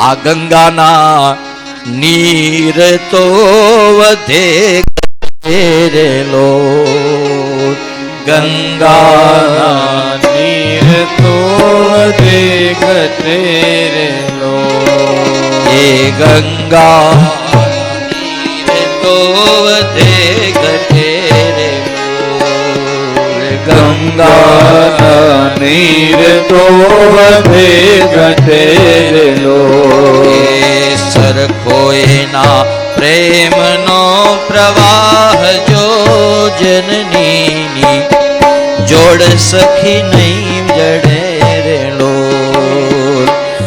આ ગંગાના નીર તો વધે ઘેરેલો. ગંગાના નીર તો વધે ઘટે રે લો એ ગંગા નીર તો વધે ઘેરેલો. ગંગા નીર તો વધે પ્રેમનો પ્રવાહ જો જનનીની જોડ સખી નહીં જડે રેલો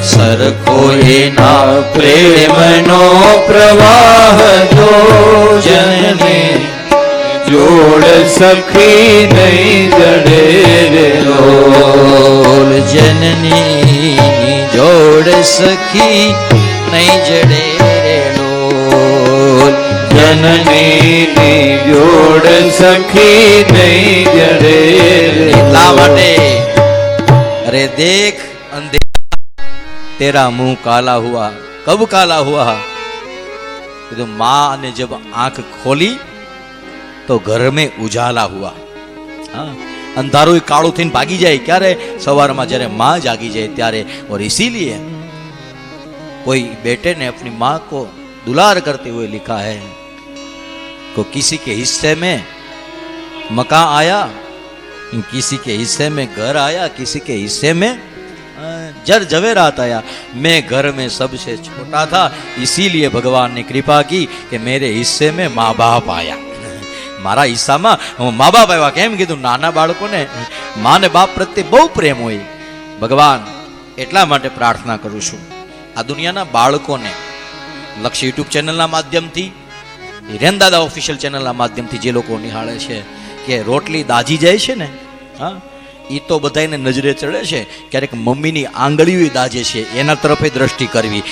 સરખો એના પ્રેમનો પ્રવાહ જો જનની જોડ સખી નહીં જડે રે લો લોલ જનની જોડ સખી નહીં જડે રેલો જનની જોડ સખી નહીં જડે રે એટલા લો. માટે અરે દેખ અંધેરા તેરા मुंह काला हुआ कब काला हुआ तो माँ ने जब आंख खोली તો ઘર મેં ઉજાલા હુઆ હા અંધારું ય કાળું થઈને ભાગી જાય ક્યારે સવારમાં જ્યારે माँ જાગી જાય ત્યારે और इसीलिए कोई बेटे ने अपनी माँ को दुलार करते हुए लिखा है को किसी के हिस्से में मकान आया किसी के हिस्से में घर आया किसी के हिस्से में अ, जर जवेरात आया मैं घर में सबसे छोटा था इसीलिए भगवान ने कृपा की कि मेरे हिस्से में माँ बाप आया મારા હિસ્સામાં મા બાપ આવ્યા કેમ કીધું નાના બાળકોને મા ને બાપ પ્રત્યે બહુ પ્રેમ હોય ભગવાન એટલા માટે પ્રાર્થના કરું છું આ દુનિયાના બાળકોને લક્ષ્ય યુટ્યુબ ચેનલના માધ્યમથી હિરેન દાદા ઓફિશિયલ ચેનલના માધ્યમથી જે લોકો નિહાળે છે કે રોટલી દાજી જાય છે ને, હા એ તો બધાને નજરે ચડે છે. ક્યારેક મમ્મીની આંગળીઓ દાજે છે, એના તરફે દ્રષ્ટિ કરવી.